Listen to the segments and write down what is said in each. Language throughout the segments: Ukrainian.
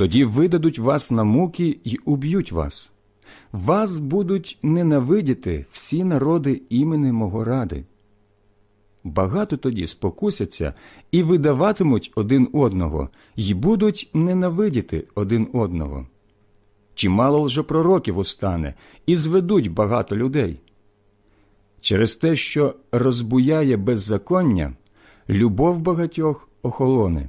Тоді видадуть вас на муки й уб'ють вас. Вас будуть ненавидіти всі народи імени мого ради. Багато тоді спокусяться і видаватимуть один одного, й будуть ненавидіти один одного. Чимало лжепророків устане, і зведуть багато людей. Через те, що розбуяє беззаконня, любов багатьох охолоне.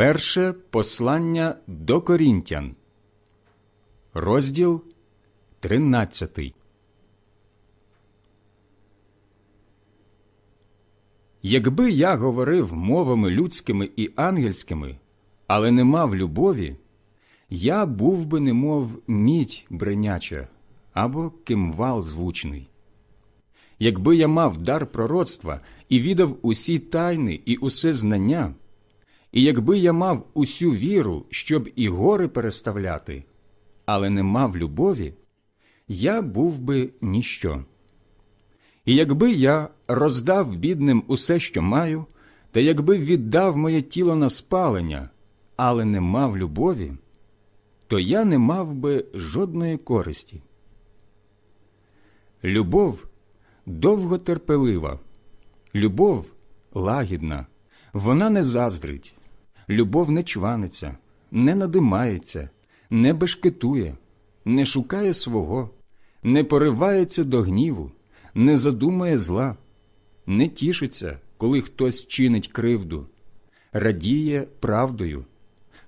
Перше послання до Корінтян, розділ 13. Якби я говорив мовами людськими і ангельськими, але не мав любові, я був би немов мідь бреняча або кимвал звучний. Якби я мав дар пророцтва і відав усі тайни і усе знання, і якби я мав усю віру, щоб і гори переставляти, але не мав любові, я був би ніщо. І якби я роздав бідним усе, що маю, та якби віддав моє тіло на спалення, але не мав любові, то я не мав би жодної користі. Любов довготерпелива, любов лагідна, вона не заздрить, любов не чваниться, не надимається, не бешкетує, не шукає свого, не поривається до гніву, не задумує зла, не тішиться, коли хтось чинить кривду, радіє правдою,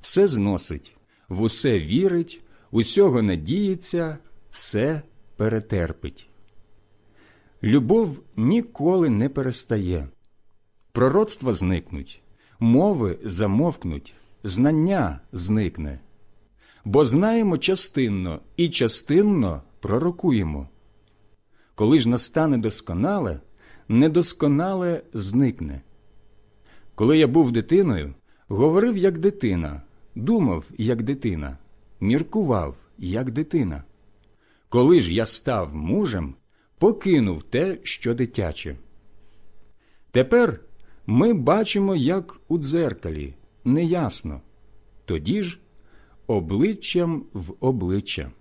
все зносить, в усе вірить, усього надіється, все перетерпить. Любов ніколи не перестає. Пророцтва зникнуть, мови замовкнуть, знання зникне. Бо знаємо частинно і частинно пророкуємо. Коли ж настане досконале, недосконале зникне. Коли я був дитиною, говорив як дитина, думав як дитина, міркував як дитина. Коли ж я став мужем, покинув те, що дитяче. Тепер ми бачимо, як у дзеркалі, неясно, тоді ж обличчям в обличчя.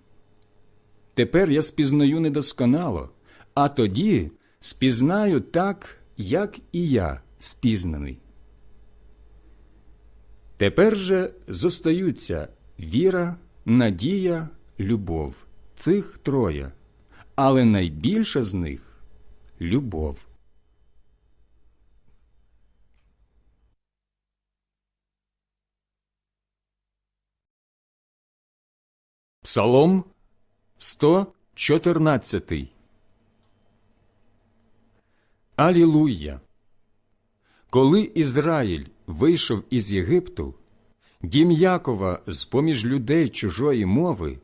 Тепер я спізнаю недосконало, а тоді спізнаю так, як і я спізнаний. Тепер же зостаються віра, надія, любов, цих троє, але найбільша з них любов. Псалом 114 Алілуя! Коли Ізраїль вийшов із Єгипту, дім Якова з поміж людей чужої мови,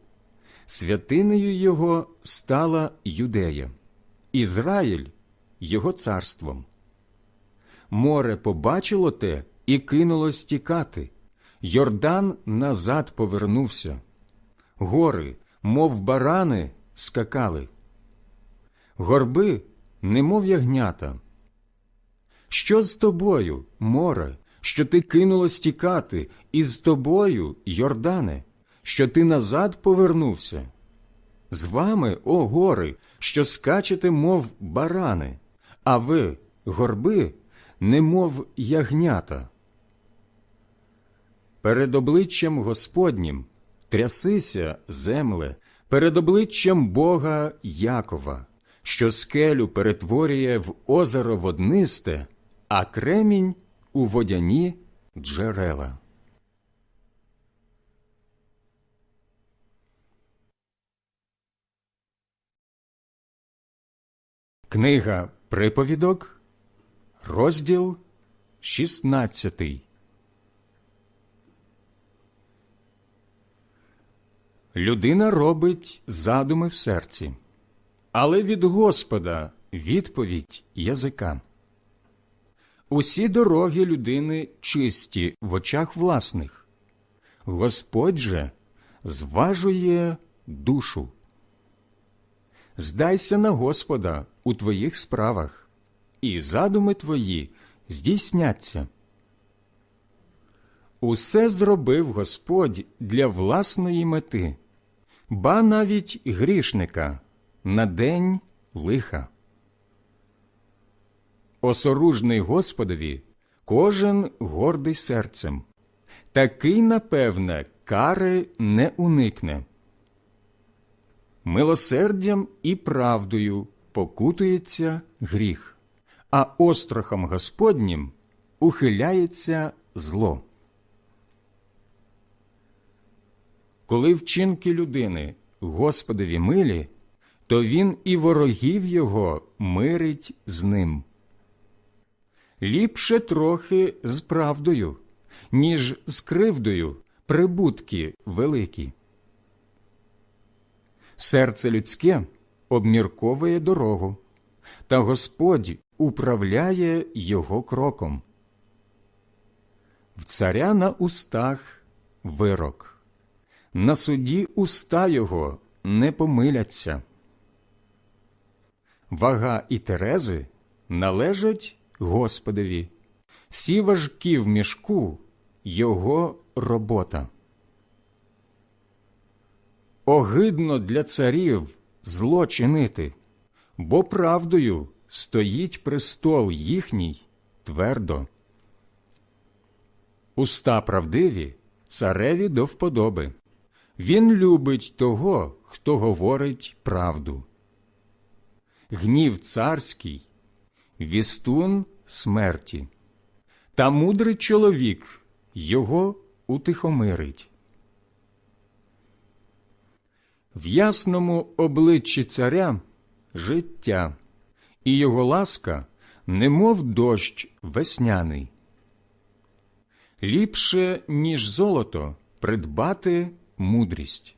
святинею його стала Юдея, Ізраїль його царством. Море побачило те і кинулось тікати, Йордан назад повернувся, гори, мов барани, скакали, горби, немов ягнята. Що з тобою, море, що ти кинулось тікати, і з тобою, Йордане, що ти назад повернувся? З вами, о гори, що скачете, мов барани, а ви, горби, немов ягнята. Перед обличчям Господнім трясися, земле, перед обличчям Бога Якова, що скелю перетворює в озеро воднисте, а кремінь у водяні джерела. Книга Приповідок, розділ 16. Людина робить задуми в серці, але від Господа відповідь язика. Усі дороги людини чисті в очах власних. Господь же зважує душу. Здайся на Господа у твоїх справах, і задуми твої здійсняться. Усе зробив Господь для власної мети, ба навіть грішника на день лиха. Осоружний Господові кожен гордий серцем, такий, напевне, кари не уникне. Милосердям і правдою покутується гріх, а острахом Господнім ухиляється зло. Коли вчинки людини Господові милі, то він і ворогів його мирить з ним. Ліпше трохи з правдою, ніж з кривдою прибутки великі. Серце людське обмірковує дорогу, та Господь управляє його кроком. В царя на устах вирок, на суді уста його не помиляться. Вага і терези належать Господові, всі важкі в мішку його робота. Огидно для царів зло чинити, бо правдою стоїть престол їхній твердо. Уста правдиві цареві до вподоби. Він любить того, хто говорить правду. Гнів царський, вістун смерті, та мудрий чоловік його утихомирить. В ясному обличчі царя життя, і його ласка, немов дощ весняний. Ліпше, ніж золото, придбати мудрість,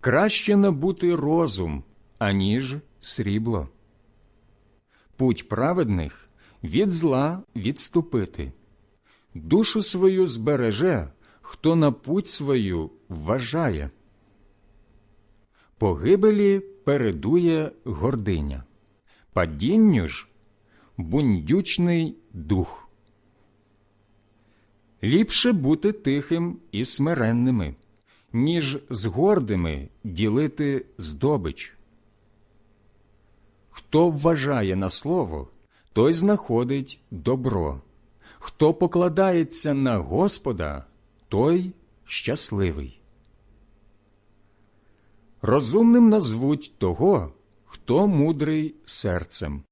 краще набути розум, аніж срібло. Путь праведних від зла відступити, душу свою збереже, хто на путь свою вважає. Погибелі передує гординя, падінню ж бундючний дух. Ліпше бути тихим і смиренними, ніж з гордими ділити здобич. Хто вважає на слово, той знаходить добро. Хто покладається на Господа, той щасливий. Розумним назвуть того, хто мудрий серцем.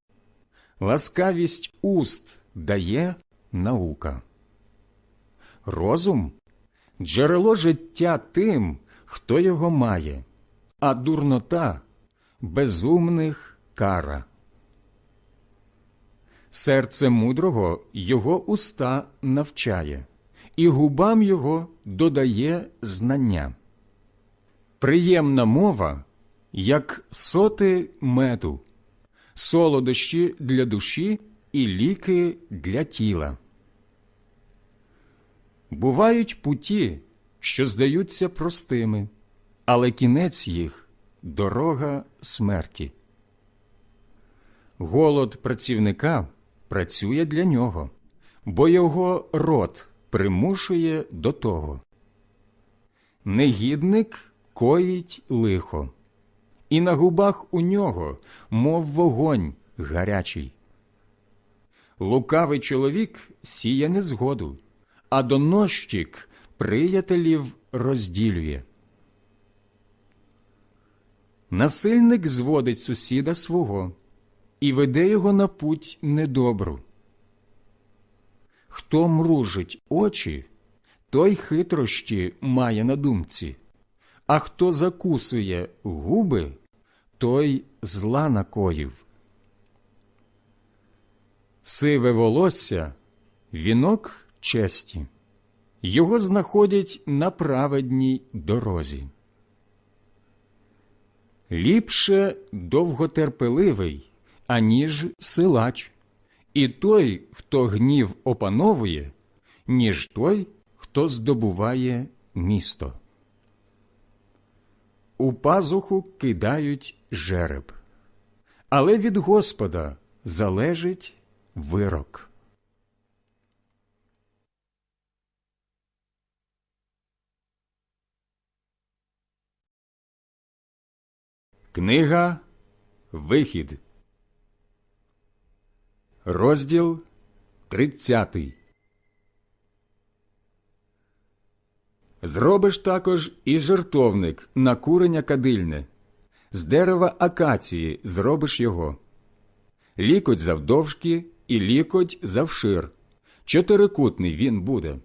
Ласкавість уст дає наука. Розум джерело життя тим, хто його має, а дурнота безумних кара. Серце мудрого його уста навчає, і губам його додає знання. Приємна мова, як соти меду, солодощі для душі і ліки для тіла. Бувають путі, що здаються простими, але кінець їх дорога смерті. Голод працівника працює для нього, бо його рот примушує до того. Негідник коїть лихо, і на губах у нього, мов вогонь гарячий. Лукавий чоловік сіє незгоду, а донощик приятелів розділює. Насильник зводить сусіда свого і веде його на путь недобру. Хто мружить очі, той хитрощі має на думці, а хто закусує губи, той зла накоїв. Сиве волосся вінок честі, його знаходять на праведній дорозі. Ліпше довготерпеливий, аніж силач, і той, хто гнів опановує, ніж той, хто здобуває місто. У пазуху кидають жереб, але від Господа залежить вирок. Книга Вихід, розділ 30 Зробиш також і жертовник на курення кадильне, з дерева акації зробиш його, лікоть завдовжки і лікоть завшир. Чотирикутний він буде,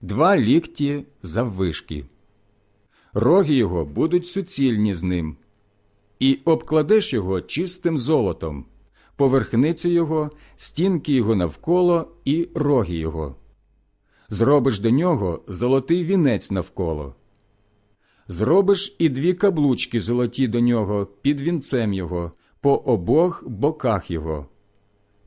два лікті заввишки. Роги його будуть суцільні з ним і обкладеш його чистим золотом, поверхницю його, стінки його навколо і роги його. Зробиш до нього золотий вінець навколо. Зробиш і дві каблучки золоті до нього під вінцем його, по обох боках його.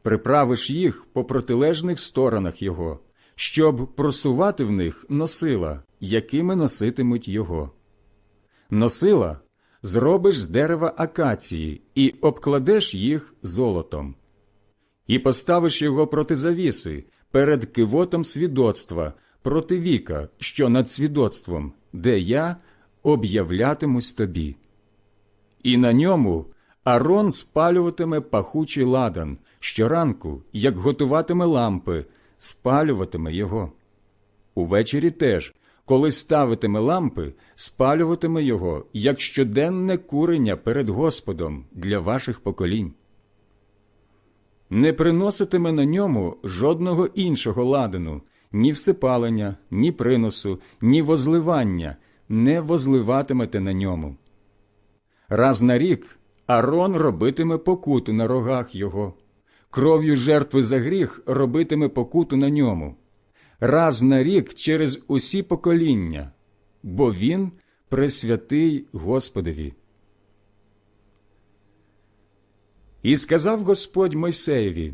Приправиш їх по протилежних сторонах його, щоб просувати в них носила, якими носитимуть його. Носила зробиш з дерева акації і обкладеш їх золотом, і поставиш його проти завіси перед кивотом свідоцтва, проти віка, що над свідоцтвом, де я об'являтимусь тобі. І на ньому Арон спалюватиме пахучий ладан щоранку, як готуватиме лампи, спалюватиме його. Увечері теж коли ставитиме лампи, спалюватиме його як щоденне курення перед Господом для ваших поколінь. Не приноситиме на ньому жодного іншого ладану, ні всипалення, ні приносу, ні возливання, не возливатимете на ньому. Раз на рік Арон робитиме покуту на рогах його, кров'ю жертви за гріх робитиме покуту на ньому раз на рік через усі покоління, бо він пресвятий Господові. І сказав Господь Мойсеєві,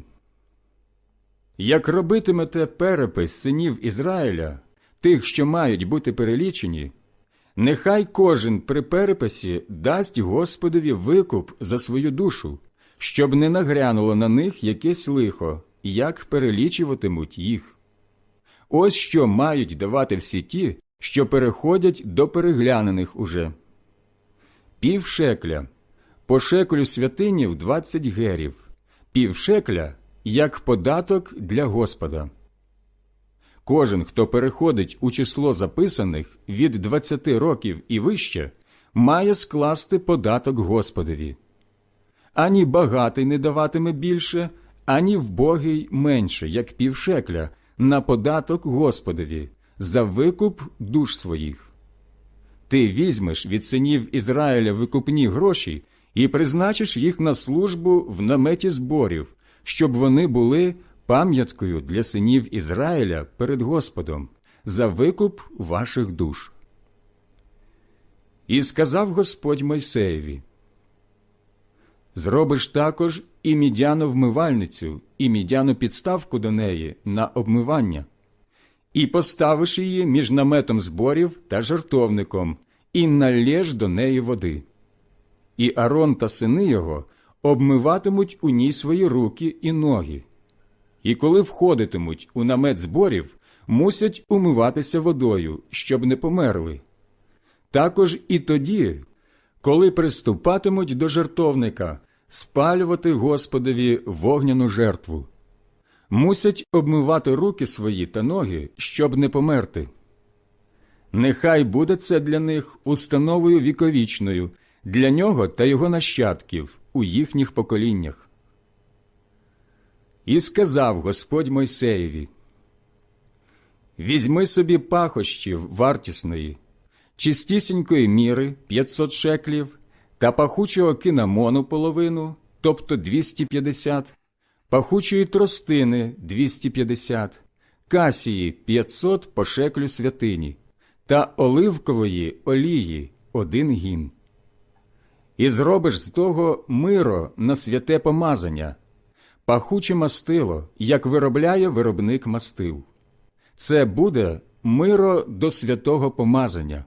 як робитимете перепис синів Ізраїля, тих, що мають бути перелічені, нехай кожен при переписі дасть Господові викуп за свою душу, щоб не нагрянуло на них якесь лихо, як перелічуватимуть їх. Ось що мають давати всі ті, що переходять до переглянених уже. Пів шекля, по шекелю святинів двадцять герів, пів шекля як податок для Господа. Кожен, хто переходить у число записаних від двадцяти років і вище, має скласти податок Господові. Ані багатий не даватиме більше, ані вбогий менше, як півшекля, на податок Господові, за викуп душ своїх. Ти візьмеш від синів Ізраїля викупні гроші і призначиш їх на службу в наметі зборів, щоб вони були пам'яткою для синів Ізраїля перед Господом за викуп ваших душ. І сказав Господь Мойсеєві, Зробиш також і мідяну вмивальницю, і мідяну підставку до неї на обмивання, і поставиш її між наметом зборів та жертовником, і налєш до неї води. І Арон та сини його обмиватимуть у ній свої руки і ноги. І коли входитимуть у намет зборів, мусять умиватися водою, щоб не померли. Також і тоді, коли приступатимуть до жертовника, спалювати Господові вогняну жертву. Мусять обмивати руки свої та ноги, щоб не померти. Нехай буде це для них установою віковічною, для нього та його нащадків у їхніх поколіннях. І сказав Господь Мойсеєві, Візьми собі пахощів вартісної, чистісінької міри 500 шеклів та пахучого кинамону половину, тобто 250, пахучої тростини 250, касії 500 по шеклю святині та оливкової олії один гін. І зробиш з того миро на святе помазання, пахуче мастило, як виробляє виробник мастил. Це буде миро до святого помазання.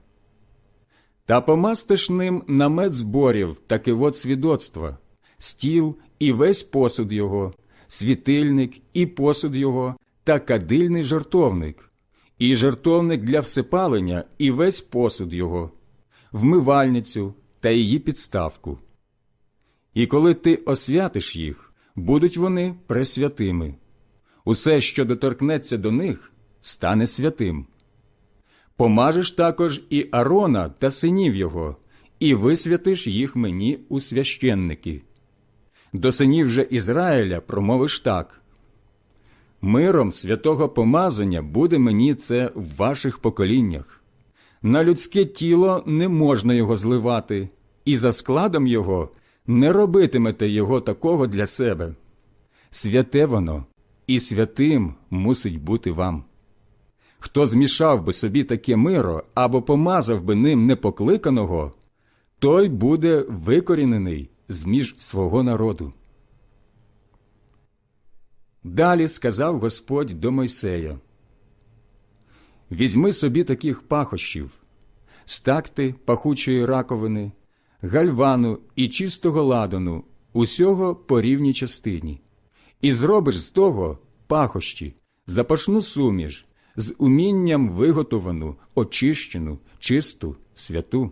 Та помастиш ним намет зборів та кивот свідоцтва, стіл і весь посуд його, світильник і посуд його, та кадильний жертовник, і жертовник для всипалення і весь посуд його, вмивальницю та її підставку. І коли ти освятиш їх, будуть вони пресвятими. Усе, що доторкнеться до них, стане святим. Помажеш також і Арона та синів його, і висвятиш їх мені у священники. До синів же Ізраїля промовиш так. Миром святого помазання буде мені це в ваших поколіннях. На людське тіло не можна його зливати, і за складом його не робитимете його такого для себе. Святе воно, і святим мусить бути вам. Хто змішав би собі таке миро або помазав би ним непокликаного, той буде викорінений з між свого народу. Далі сказав Господь до Мойсея Візьми собі таких пахощів, стакти пахучої раковини, гальвану і чистого ладану, усього по рівній частині, і зробиш з того пахощі, запашну суміш, з умінням виготовану, очищену, чисту, святу.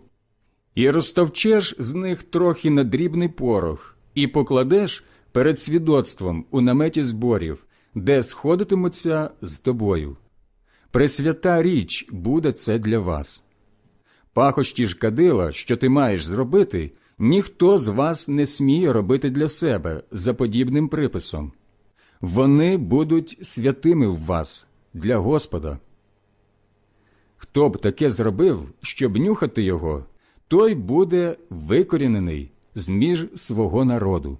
І розтовчеш з них трохи на дрібний порох, і покладеш перед свідоцтвом у наметі зборів, де сходитимуться з тобою. Пресвята річ буде це для вас. Пахощі ж кадила, що ти маєш зробити, ніхто з вас не сміє робити для себе за подібним приписом. Вони будуть святими в вас для Господа. Хто б таке зробив, щоб нюхати його, той буде викорінений з між свого народу.